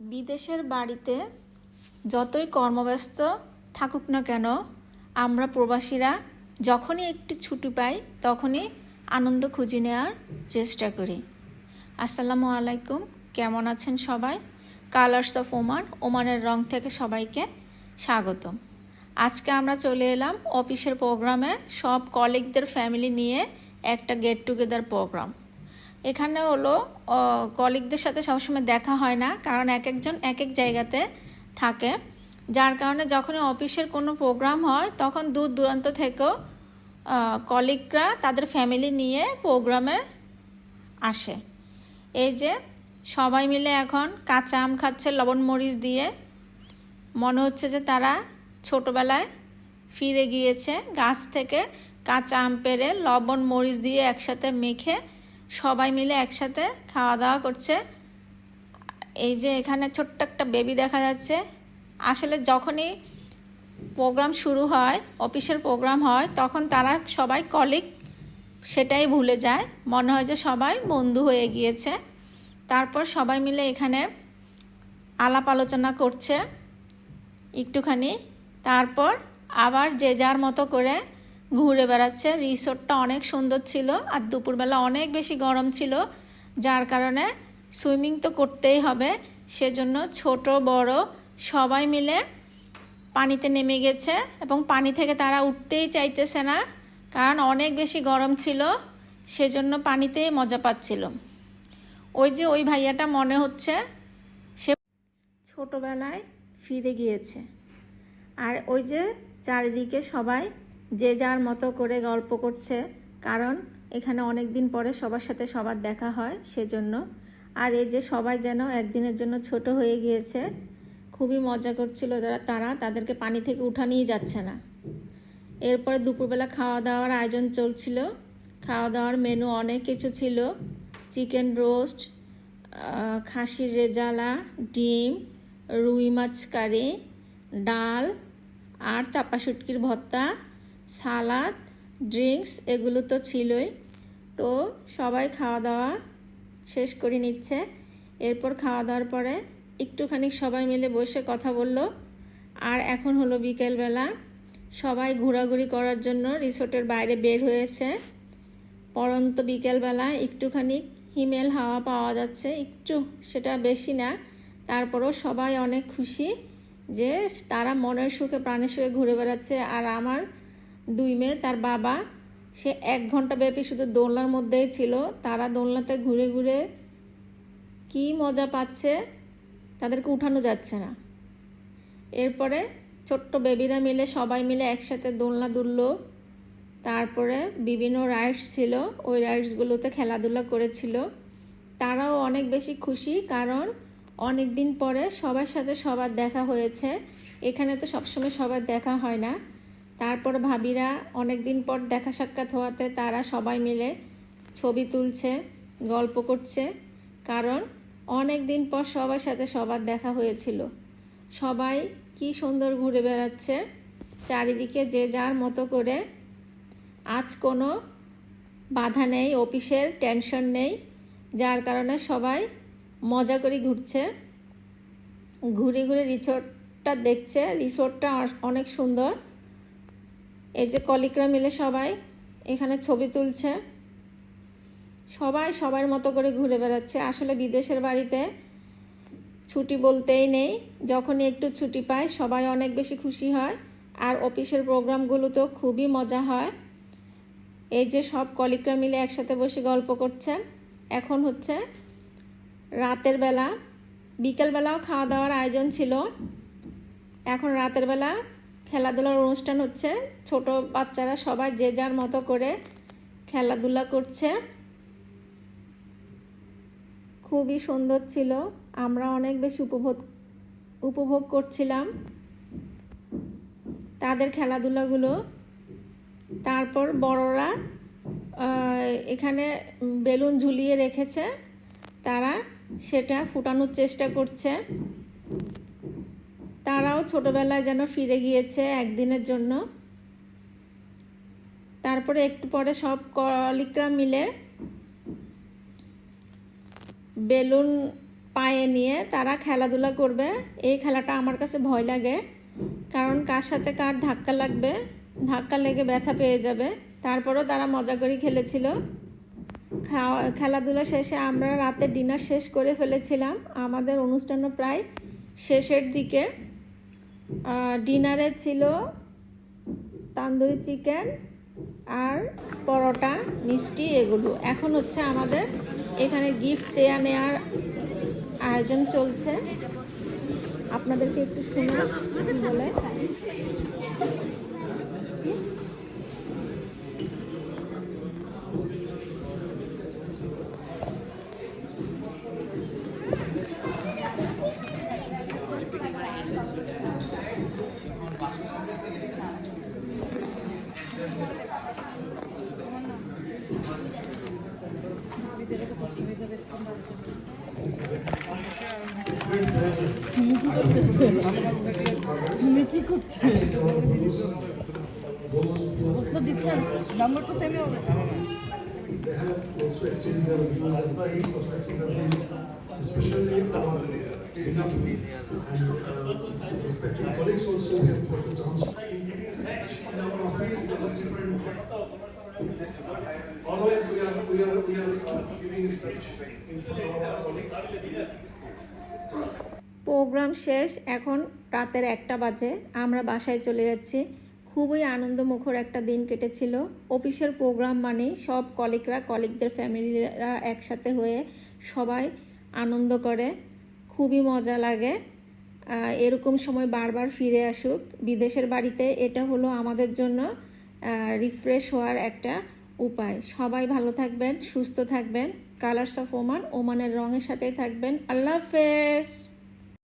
বিদেশের বাড়িতে যতই কর্মব্যস্ত থাকুক না কেন, আমরা প্রবাসীরা যখনই একটু ছুটি পাই, তখনই আনন্দ খুঁজে নেওয়ার চেষ্টা করি। আসসালামু আলাইকুম, কেমন আছেন সবাই? কালার্স অফ ওমান ওমানের রং থেকে সবাইকে স্বাগতম। আজকে আমরা চলে এলাম অফিসের প্রোগ্রামে সব কলিগদের ফ্যামিলি নিয়ে একটা গেট টুগেদার প্রোগ্রাম এখানে হলো কলিগদের সাথে সবসময় দেখা হয় না, কারণ এক একজন এক এক জায়গাতে থাকে। যার কারণে যখনই অফিসের কোনো প্রোগ্রাম হয়, তখন দূর দূরান্ত থেকেও কলিগরা তাদের ফ্যামিলি নিয়ে প্রোগ্রামে আসে। এই যে, সবাই মিলে এখন কাঁচা আম খাচ্ছে লবণ মরিচ দিয়ে। মনে হচ্ছে যে তারা ছোটোবেলায় ফিরে গিয়েছে, গাছ থেকে কাঁচা আম পেড়ে লবণ মরিচ দিয়ে একসাথে মেখে সবাই মিলে একসাথে খাওয়া দাওয়া করছে। এই যে এখানে ছোট্ট একটা বেবি দেখা যাচ্ছে। আসলে যখনই প্রোগ্রাম শুরু হয় অফিসের প্রোগ্রাম হয়, তখন তারা সবাই কলিগ সেটাই ভুলে যায়। মনে হয় যে সবাই বন্ধু হয়ে গিয়েছে। তারপর সবাই মিলে এখানে আলাপ আলোচনা করছে একটুখানি। তারপর আবার যে যার মতো করে ঘুরে বেড়াচ্ছে। রিসোর্টটা অনেক সুন্দর ছিল আর দুপুরবেলা অনেক বেশি গরম ছিল, যার কারণে সুইমিং তো করতেই হবে। সেজন্য ছোট, বড় সবাই মিলে পানিতে নেমে গেছে এবং পানি থেকে তারা উঠতেই চাইতেছে না, কারণ অনেক বেশি গরম ছিল, সেজন্য পানিতেই মজা পাচ্ছিল। ওই যে ওই ভাইয়াটা মনে হচ্ছে, সে ছোটবেলায় ফিরে গিয়েছে। আর ওই যে চারিদিকে সবাই যে যার মতো করে গল্প করছে, কারণ এখানে অনেক দিন পরে সবার সাথে সবার দেখা হয় সেজন্য। আর এই যে সবাই যেন একদিনের জন্য ছোট হয়ে গিয়েছে, খুবই মজা করছিল যারা তারা তাদেরকে পানি থেকে উঠানিয়ে যাচ্ছে না। এরপরে দুপুরবেলা খাওয়া দাওয়ার আয়োজন চলছিল। খাওয়া দাওয়ার মেনু অনেক কিছু ছিল। চিকেন রোস্ট খাসির রেজালা, ডিম, রুই মাছ কারি, ডাল আর চাপা শুটকির ভর্তা। সালাদ, ড্রিঙ্কস এগুলো তো ছিলই। তো সবাই খাওয়া দাওয়া শেষ করে নিচ্ছে। এরপর খাওয়া দাওয়ার পরে একটুখানি সবাই মিলে বসে কথা বলল। আর এখন হলো বিকেলবেলা। সবাই ঘোরাঘুরি করার জন্য রিসোর্টের বাইরে বের হয়েছে। পরন্ত বিকেলবেলা একটুখানি হিমেল হাওয়া পাওয়া যাচ্ছে। একটু সেটা বেশি না, তারপরও সবাই অনেক খুশি যে তারা মনের সুখে, প্রাণের সুখে ঘুরে বেড়াচ্ছে। আর আমার দুই মেয়ে, তার বাবা। সে এক ঘণ্টা ব্যাপী শুধু দোলনার মধ্যেই ছিল। তারা দোলনাতে ঘুরে ঘুরে কি মজা পাচ্ছে তাদেরকে উঠানো যাচ্ছে না। এরপরে ছোট্ট বেবিরা মিলে সবাই মিলে একসাথে দোলনা দুলল। তারপরে বিভিন্ন রাইডস ছিল, ওই রাইডসগুলোতে খেলাধুলা করেছিল। তারাও অনেক বেশি খুশি কারণ অনেক দিন পরে সবার সাথে সবার দেখা হয়েছে। এখানে তো সবসময় সবার দেখা হয় না। তারপর ভাবিরা অনেক দিন পর দেখা সাক্ষাৎ হওয়াতে তারা সবাই মিলে ছবি তুলছে, গল্প করছে। কারণ অনেক দিন পর সবার সাথে সবার দেখা হয়েছিল। সবাই কি সুন্দর ঘুরে বেড়াচ্ছে। চারিদিকে যে যার মতো করে। আজ কোনো বাধা নেই, অফিসের টেনশন নেই। যার কারণে সবাই মজা করে ঘুরছে। ঘুরে ঘুরে রিসোর্টটা দেখছে। রিসোর্টটা অনেক সুন্দর। এই যে কলিকরা মিলে সবাই এখানে ছবি তুলছে। সবাই সবার মতো করে ঘুরে বেড়াচ্ছে। আসলে বিদেশের বাড়িতে ছুটি বলতেই নেই। যখনই একটু ছুটি পায় সবাই অনেক বেশি খুশি হয়। আর অফিসের প্রোগ্রামগুলো তো খুবই মজা হয়। এই যে সব কলিকরা মিলে একসাথে বসে গল্প করছে এখন হচ্ছে রাতের বেলা, বিকেলবেলাও খাওয়া দাওয়ার আয়োজন ছিল। এখন রাতের বেলা খেলাধুলার অনুষ্ঠান হচ্ছে। ছোট বাচ্চারা সবাই যে যার মতো করে খেলাধুলা করছে। খুবই সুন্দর ছিল। আমরা অনেক বেশি উপভোগ উপভোগ করছিলাম তাদের খেলাধুলাগুলো। তারপর বড়রা এখানে বেলুন ঝুলিয়ে রেখেছে। তারা সেটা ফুটানোর চেষ্টা করছে। তারাও ছোটবেলায় যেন ফিরে গিয়েছে একদিনের জন্য। তারপরে একটু পরে সব কলিকরা মিলে বেলুন পায়ে নিয়ে তারা খেলাধুলা করবে। এই খেলাটা আমার কাছে ভয় লাগে, কারণ কার সাথে কার ধাক্কা লাগবে, ধাক্কা লেগে ব্যথা পেয়ে যাবে। তারপরও তারা মজা করে খেলেছিল। খাওয়া, খেলাধুলা শেষে আমরা রাতে ডিনার শেষ করে ফেলেছিলাম। আমাদের অনুষ্ঠানও প্রায় শেষের দিকে। ডিনারে ছিল তান্দুরি চিকেন আর পরোটা, মিষ্টি, এগুলো। এখন হচ্ছে আমাদের এখানে গিফট দেয়া নেওয়ার আয়োজন চলছে। আপনাদেরকে একটু শুনে, বলে। What's the difference? Number তো সেমই হবে They have also exchanged their views and friends also exchanged their views, especially our enough and uh, respected colleagues also we have got the chance. In giving speech in our office, there was different. We are, we are, giving speech in front of our colleagues. Program শেষ এখন রাতের একটা বাজে আমরা বাসায় চলে যাচ্ছি। খুবই আনন্দমুখর একটা দিন কেটেছিল। অফিসের প্রোগ্রাম মানেই সব কলিগরা কলিগদের ফ্যামিলিরা একসাথে হয়ে সবাই আনন্দ করে। খুবই মজা লাগে। এরকম সময় বারবার ফিরে আসুক। বিদেশের বাড়িতে এটা হলো আমাদের জন্য রিফ্রেশ হওয়ার একটা উপায়। সবাই ভালো থাকবেন, সুস্থ থাকবেন। কালার্স অফ ওমান ওমানের রঙের সাথেই থাকবেন। আল্লাহ হাফেজ।